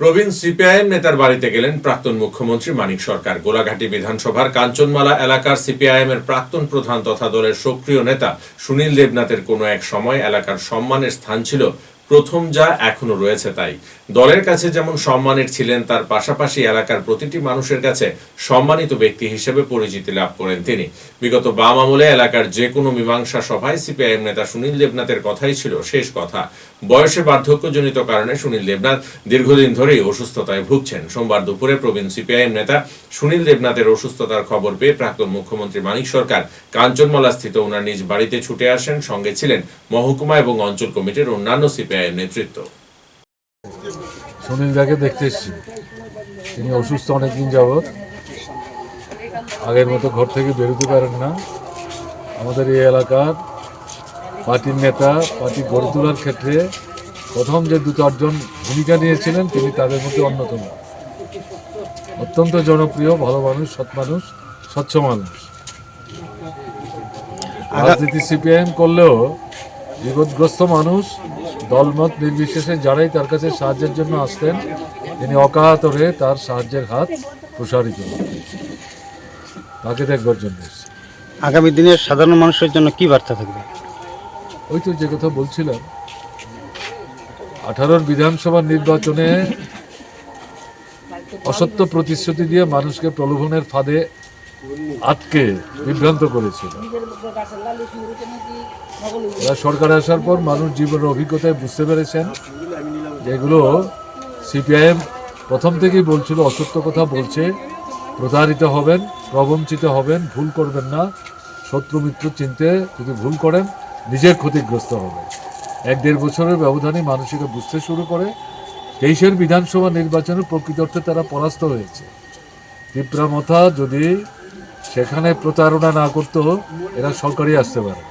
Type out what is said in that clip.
প্রবীণ CPIM নেতার বাড়িতে গেলেন প্রাক্তন মুখ্যমন্ত্রী মানিক সরকার। গোলাঘাটি বিধানসভার কাঞ্চনমালা এলাকার সিপিআইএম এর প্রাক্তন প্রধান তথা দলের সক্রিয় নেতা সুনীল দেবনাথের কোনো এক সময় এলাকার সম্মানের স্থান ছিল প্রথম যা এখনও রয়েছে তাই। দলের কাছে যেমন সম্মানের ছিলেন, তার পাশাপাশি এলাকার প্রতিটি মানুষের কাছে সম্মানিত ব্যক্তি হিসেবে পরিচিতি লাভ করেন তিনি। বিগত বাম আমলে এলাকার যে কোনো মীমাংসা সভায় সিপিআইএম নেতা সুনীল দেবনাথের কথাই ছিল শেষ কথা। বয়সে বার্ধক্যজনিত কারণে সুনীল দেবনাথ দীর্ঘদিন ধরেই অসুস্থতায় ভুগছেন। সোমবার দুপুরে প্রবীণ সিপিআইএম নেতা সুনীল দেবনাথের অসুস্থতার খবর পেয়ে প্রাক্তন মুখ্যমন্ত্রী মানিক সরকার কাঞ্চনমালা স্থিত ওনার নিজ বাড়িতে ছুটে আসেন। সঙ্গে ছিলেন মহকুমা এবং অঞ্চল কমিটির অন্যান্য সিপিআইএম নেতৃত্ব। সুনীল দাকে দেখতে এসেছি। তিনি অসুস্থ অনেকদিন যাবৎ। আগের মতো ঘর থেকে বেরোতে পারেন না। আমাদের এই এলাকার পার্টির নেতা পার্টি গড়ে তোলার ক্ষেত্রে প্রথম যে দু চারজন ভূমিকা নিয়েছিলেন তিনি তাদের মধ্যে অন্যতম। অত্যন্ত জনপ্রিয় ভালো মানুষ সৎ মানুষ স্বচ্ছ মানুষ। রাজনীতি সিপিআইএম করলেও বিপদগ্রস্ত মানুষ দলমত নির্বিশেষে যারাই তার কাছে সাহায্যের জন্য আসতেন তিনি অকাতরে তার সাহায্যের হাত প্রসারিত। তাকে দেখবার জন্য আগামী দিনে সাধারণ মানুষের জন্য কি বার্তা থাকবে ওই তো যে কথা বলছিলাম আঠারোর বিধানসভা নির্বাচনে অসত্য প্রতিশ্রুতি দিয়ে মানুষকে প্রলোভনের ফাঁদে আটকে বিভ্রান্ত করেছিল। সরকার আসার পর মানুষ জীবনের অভিজ্ঞতায় বুঝতে পেরেছেন যেগুলো সিপিআইএম প্রথম থেকেই বলছিল, অসত্য কথা বলছে, প্রতারিত হবেন, প্রবঞ্চিত হবেন, ভুল করবেন না। শত্রু মিত্র চিনতে যদি ভুল করেন, নিজের ক্ষতিগ্রস্ত হবেন। এক দেড় বছরের ব্যবধানে মানুষকে বুঝতে শুরু করে, তেইশের বিধানসভা নির্বাচনে প্রকৃত অর্থে তারা পরাস্ত হয়েছে। তীব্রামথা যদি সেখানে প্রতারণা না করতেও এরা সরকারি আসতে পারে।